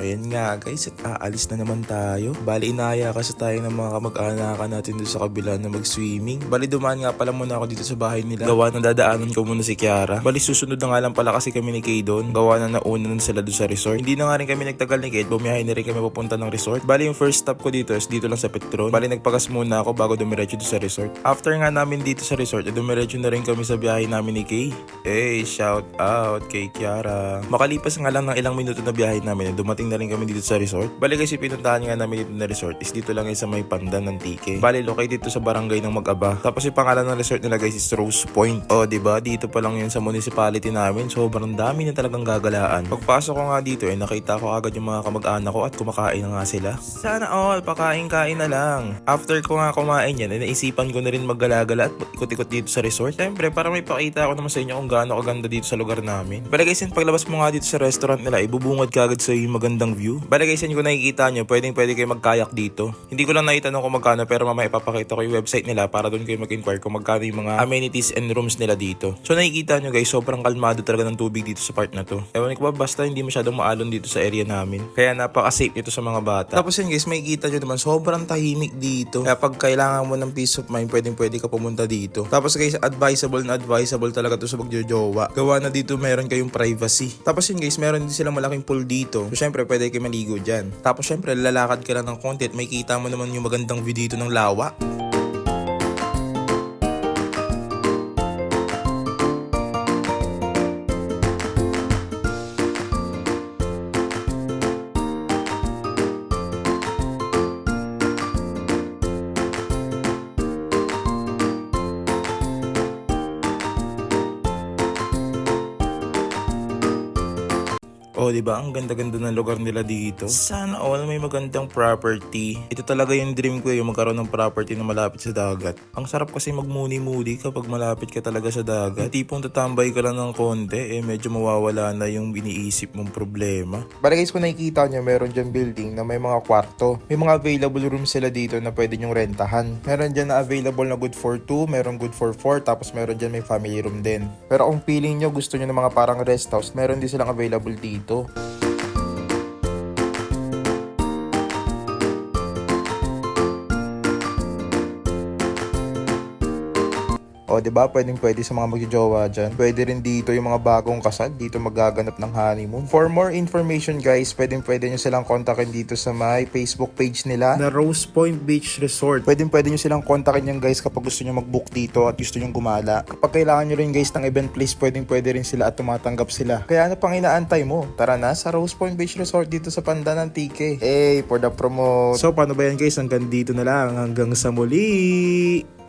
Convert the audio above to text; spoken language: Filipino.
Ayan nga guys, at aalis na naman tayo. Bali inaya kasi tayo ng mga kamag-anakan natin doon sa kabila na mag-swimming. Bali dumaan nga pala muna ako dito sa bahay nila. Gawa na dadaanan ko muna si Kiara. Bali susunod na nga lang pala kasi kami ni Kay doon. Gawa na nauna na sila doon sa resort. Hindi na nga rin kami nagtagal ni Kate, bumiyahe na rin kami papunta ng resort. Bali yung first stop ko dito is dito lang sa Petron. Bali nagpagas muna ako bago dumiretso doon sa resort. After nga namin dito sa resort, eh, dumiretso na rin kami sa biyahe namin ni Kay. Hey, shout out kay Kiara. Makalipas nga lang ng ilang minuto na biyahe namin, eh, dumating na rin kami dito sa resort. Bali kasi pinuntahan nga namin dito na resort is dito lang sa may pandan ng TK. Bali located dito sa barangay ng Mag-aba. Tapos yung pangalan ng resort nila guys is Rose Point. O, di ba? Dito pa lang yun sa municipality namin. Sobrang dami na talagang gagalaan. Pagpasok ko nga dito, eh, nakita ko agad yung mga kamag-anak ko at kumakain na nga sila. Sana all, pakain-kain na lang. After ko nga kumain yan, eh, naisipan ko na rin maggalagala at ikot-ikot dito sa resort. Siyempre, para may pakita ako naman sa inyo kung gaano kaganda dito sa lugar namin. Bali guys, yun, paglabas mo nga dito sa restaurant nila, ibubungad ka agad sa yung magandang view. Bali guys, kung nakikita nyo, pwedeng pwede kayo magkayak dito. Hindi ko lang naitanong kung magkano, pero mamaya ipapakita ko yung website nila para doon kayo mag-inquire kung magkano yung mga amenities and rooms nila dito. So nakikita nyo guys, sobrang kalmado talaga ng tubig dito sa part na to. Ewan ko ba, basta hindi masyadong maalon dito sa area namin. Kaya napaka-safe nito sa mga bata. Tapos yun guys, makikita nyo naman, sobrang tahimik dito. Kaya pag kailangan mo ng peace of mind, pwedeng pwede ka pumunta dito. Tapos guys, advisable na advisable talaga to sa magjojowa. Gawa na dito meron kayong privacy. Tapos yun guys, meron din silang malaking pool dito. So syempre, pwede kayo maligo dyan. Tapos syempre, lalakad ka lang ng konti at may kita mo naman yung magandang view dito ng lawa. Oh, di ba? Ang ganda-ganda ng lugar nila dito. Sana all may magandang property. Ito talaga yung dream ko, yung magkaroon ng property na malapit sa dagat. Ang sarap kasi magmuni-muni kapag malapit ka talaga sa dagat. Yung tipong tatambay ka lang ng konti, eh medyo mawawala na yung iniisip mong problema. Para guys, kung nakikita nyo, meron dyan building na may mga kwarto. May mga available rooms sila dito na pwede nyong rentahan. Meron dyan na available na good for 2, meron good for 4, tapos meron dyan may family room din. Pero kung feeling nyo gusto nyo ng mga parang rest house, meron din silang available dito. 都 O, di ba? Pwedeng pwede sa mga magjojowa dyan. Pwede rin dito yung mga bagong kasal. Dito magaganap ng honeymoon. For more information, guys, pwedeng pwede nyo silang kontakin dito sa my Facebook page nila na Rose Point Beach Resort. Pwedeng pwede nyo silang kontakin yan, guys, kapag gusto nyo mag-book dito at gusto nyo gumala. Kapag kailangan nyo rin, guys, ng event place, pwedeng pwede rin sila at tumatanggap sila. Kaya ano pang inaantay mo? Tara na sa Rose Point Beach Resort dito sa Pandanan TK. Hey, for the promote. So, paano ba yan, guys? Hanggang dito na lang. Hanggang sa muli!